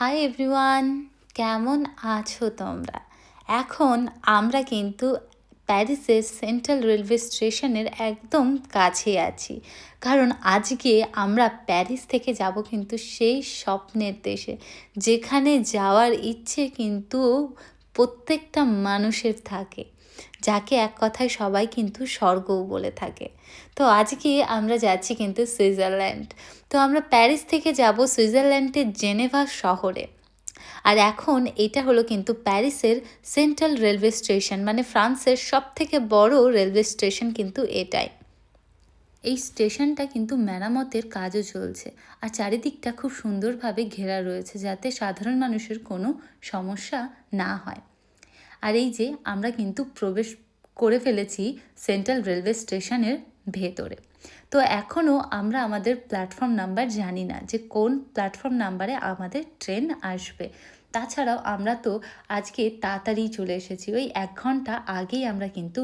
Hi everyone কেমন আছো তোমরা? এখন আমরা কিন্তু প্যারিসের সেন্ট্রাল রেলওয়ে স্টেশনের একদম কাছে আছি। কারণ আজকে আমরা প্যারিস থেকে যাব কিন্তু সেই স্বপ্নের দেশে, যেখানে যাওয়ার ইচ্ছে কিন্তু প্রত্যেকটা মানুষের থাকে। যাকে এক কথায় সবাই কিন্তু স্বর্গও বলে থাকে। তো আজকে আমরা যাচ্ছি কিন্তু সুইজারল্যান্ড। তো আমরা প্যারিস থেকে যাব সুইজারল্যান্ডের জেনেভা শহরে। আর এখন এটা হলো কিন্তু প্যারিসের সেন্ট্রাল রেলওয়ে স্টেশন মানে ফ্রান্সের সব থেকে বড় রেলওয়ে স্টেশন কিন্তু এটাই। এই স্টেশনটা কিন্তু মেরামতের কাজও চলছে। আর চারিদিকটা খুব সুন্দরভাবে ঘেরা রয়েছে যাতে সাধারণ মানুষের কোনো সমস্যা না হয়। আর এই যে আমরা কিন্তু প্রবেশ করে ফেলেছি সেন্ট্রাল রেলওয়ে স্টেশনের ভেতরে। তো এখনও আমরা আমাদের প্ল্যাটফর্ম নাম্বার জানি না যে কোন প্ল্যাটফর্ম নাম্বারে আমাদের ট্রেন আসবে। তাছাড়াও আমরা তো আজকে তাড়াতাড়ি চলে এসেছি। ওই এক ঘণ্টা আগেই আমরা কিন্তু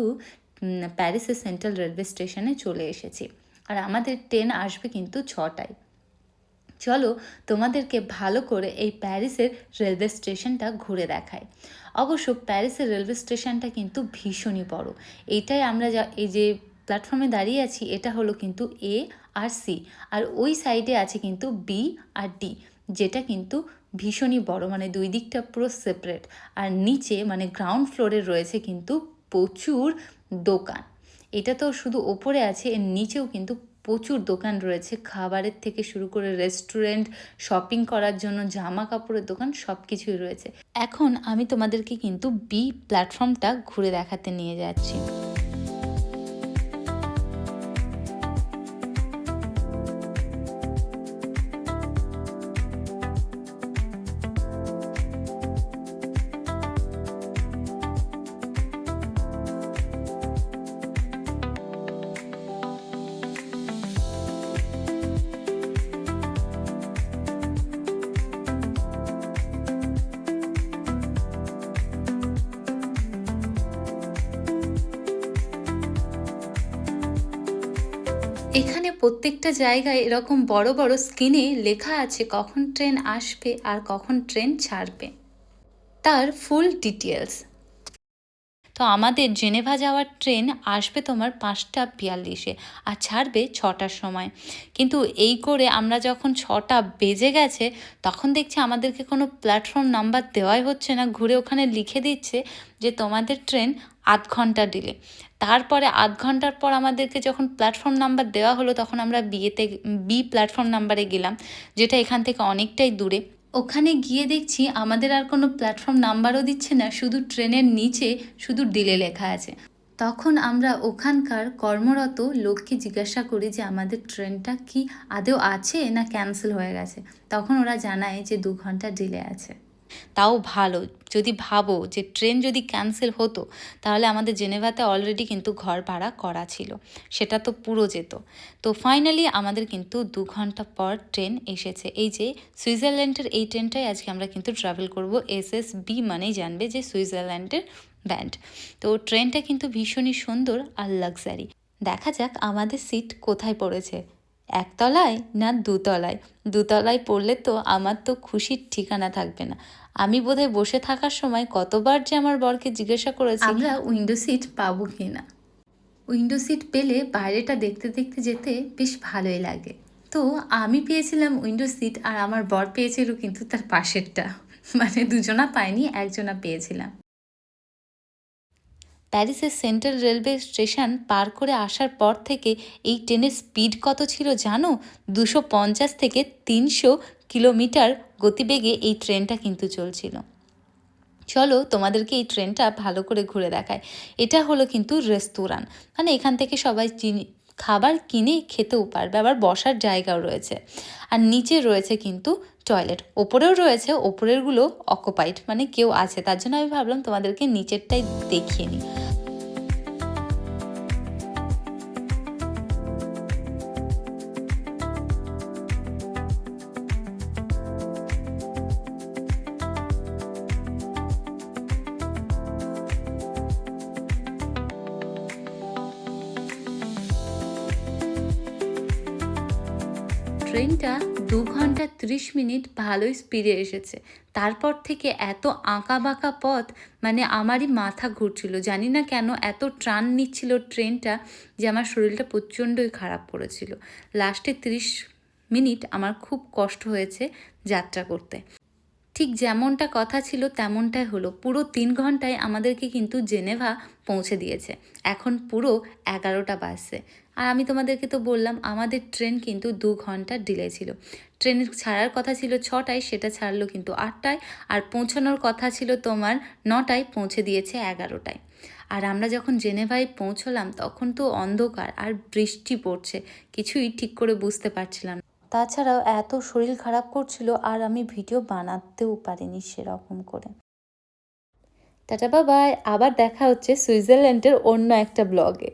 প্যারিসের সেন্ট্রাল রেলওয়ে স্টেশনে চলে এসেছি। আর আমাদের ট্রেন আসবে কিন্তু ছটায়। চলো তোমাদেরকে ভালো করে এই প্যারিসের রেলওয়ে স্টেশনটা ঘুরে দেখায় অবশ্য প্যারিসের রেলওয়ে স্টেশনটা কিন্তু ভীষণই বড়। এইটাই আমরা যা, এই যে প্ল্যাটফর্মে দাঁড়িয়ে আছি, এটা হলো কিন্তু এ আর সি। আর ওই সাইডে আছে কিন্তু বি আর ডি, যেটা কিন্তু ভীষণই বড় মানে দুই দিকটা পুরো সেপারেট আর নিচে মানে গ্রাউন্ড ফ্লোরে রয়েছে কিন্তু প্রচুর দোকান। এটা তো শুধু ওপরে আছে, এর নিচেও কিন্তু প্রচুর দোকান রয়েছে। খাবারের থেকে শুরু করে রেস্টুরেন্ট শপিং করার জন্য জামা কাপড়ের দোকান সব কিছুই রয়েছে। এখন আমি তোমাদেরকে কিন্তু বি প্ল্যাটফর্মটা ঘুরে দেখাতে নিয়ে যাচ্ছি। এখানে প্রত্যেকটা জায়গায় এরকম বড় বড় স্ক্রিনে লেখা আছে কখন ট্রেন আসবে আর কখন ট্রেন ছাড়বে। তার ফুল ডিটেলস তো আমাদের জেনেভা যাওয়ার ট্রেন আসবে তোমার পাঁচটা বিয়াল্লিশে আর ছাড়বে ছটার সময়। কিন্তু এই করে আমরা যখন ছটা বেজে গেছে, তখন দেখছি আমাদেরকে কোনো প্ল্যাটফর্ম নাম্বার দেওয়াই হচ্ছে না। ঘুরে ওখানে লিখে দিচ্ছে যে তোমাদের ট্রেন আধ ঘণ্টা ডিলে তারপরে আধ ঘণ্টার পর আমাদেরকে যখন প্ল্যাটফর্ম নাম্বার দেওয়া হলো, তখন আমরা বিয়েতে বি প্ল্যাটফর্ম নাম্বারে গেলাম, যেটা এখান থেকে অনেকটাই দূরে। ওখানে গিয়ে দেখছি আমাদের আর কোনো প্ল্যাটফর্ম নাম্বারও দিচ্ছে না, শুধু ট্রেনের নিচে শুধু ডিলে লেখা আছে। তখন আমরা ওখানকার কর্মরত লোককে জিজ্ঞাসা করি যে, আমাদের ট্রেনটা কি আদেও আছে না ক্যান্সেল হয়ে গেছে? তখন ওরা জানায় যে, দু ঘণ্টা ডিলে আছে। তাও ভালো। যদি ভাবো যে ট্রেন যদি ক্যান্সেল হতো, তাহলে আমাদের জেনেভাতে অলরেডি কিন্তু ঘর ভাড়া করা ছিল। সেটা তো পুরো যেত। তো ফাইনালি আমাদের কিন্তু দু ঘণ্টা পর ট্রেন এসেছে। এই যে সুইজারল্যান্ডের এই ট্রেনটাই আজকে আমরা কিন্তু ট্রাভেল করব। এস এস বি মানেই জানবে যে সুইজারল্যান্ডের ব্যান্ড তো ট্রেনটা কিন্তু ভীষণই সুন্দর আর লাক্সারি দেখা যাক আমাদের সিট কোথায় পড়েছে। একতলায় না দুতলায়? দুতলায় পড়লে তো আমার তো খুশির ঠিকানা থাকবে না। আমি বোধহয় বসে থাকার সময় কতবার যে আমার বরকে জিজ্ঞাসা করেছি। আমরা উইন্ডো সিট পাবো কি না উইন্ডো সিট পেলে বাইরেটা দেখতে দেখতে যেতে বেশ ভালোই লাগে। তো আমি পেয়েছিলাম উইন্ডো সিট আর আমার বর পেয়েছিল কিন্তু তার পাশেরটা। মানে দুজনা পায়নি একজনা পেয়েছিলাম। প্যারিসের সেন্ট্রাল রেলওয়ে স্টেশন পার করে আসার পর থেকে এই ট্রেনের স্পিড কত ছিল জানো? দুশো পঞ্চাশ থেকে তিনশো কিলোমিটার গতিবেগে এই ট্রেনটা কিন্তু চলছিল। চলো তোমাদেরকে এই ট্রেনটা ভালো করে ঘুরে দেখায় এটা হলো কিন্তু রেস্তোরাঁ। মানে এখান থেকে সবাই চিনি, খাবার কিনে খেতেও পারবে, আবার বসার জায়গাও রয়েছে। আর নিচে রয়েছে কিন্তু টয়লেট। ওপরেও রয়েছে, ওপরেরগুলো অকুপাইড মানে কেউ আছে। তার জন্য আমি ভাবলাম তোমাদেরকে নিচেরটাই দেখিয়ে নিই। ট্রেনটা দু ঘণ্টা ত্রিশ মিনিট ভালোই স্পিডে এসেছে। তারপর থেকে এত আঁকা বাঁকা পথ মানে আমারই মাথা ঘুরছিল। জানি না কেন এত ট্রান নিচ্ছিল ট্রেনটা যে আমার শরীরটা প্রচণ্ডই খারাপ করেছিল। লাস্টে ত্রিশ মিনিট আমার খুব কষ্ট হয়েছে যাত্রা করতে। ঠিক যেমনটা কথা ছিল তেমনটাই হলো। পুরো তিন ঘন্টায় আমাদেরকে কিন্তু জেনেভা পৌঁছে দিয়েছে। এখন পুরো এগারোটা বাজছে। আর আমি তোমাদেরকে তো বললাম, আমাদের ট্রেন কিন্তু দু ঘণ্টা ডিলে ছিল। ট্রেনের ছাড়ার কথা ছিল ছটায়, সেটা ছাড়লো কিন্তু আটটায়, আর পৌঁছানোর কথা ছিল তোমার নটায়, পৌঁছে দিয়েছে এগারোটায়। আর আমরা যখন জেনেভায় পৌঁছলাম, তখন তো অন্ধকার আর বৃষ্টি পড়ছে, কিছুই ঠিক করে বুঝতে পারছিলাম। তাছাড়াও এত শরীর খারাপ করছিল, আর আমি ভিডিও বানাতেও পারিনি সেরকম করে। টাটা বাবাই আবার দেখা হচ্ছে সুইজারল্যান্ডের অন্য একটা ব্লগে।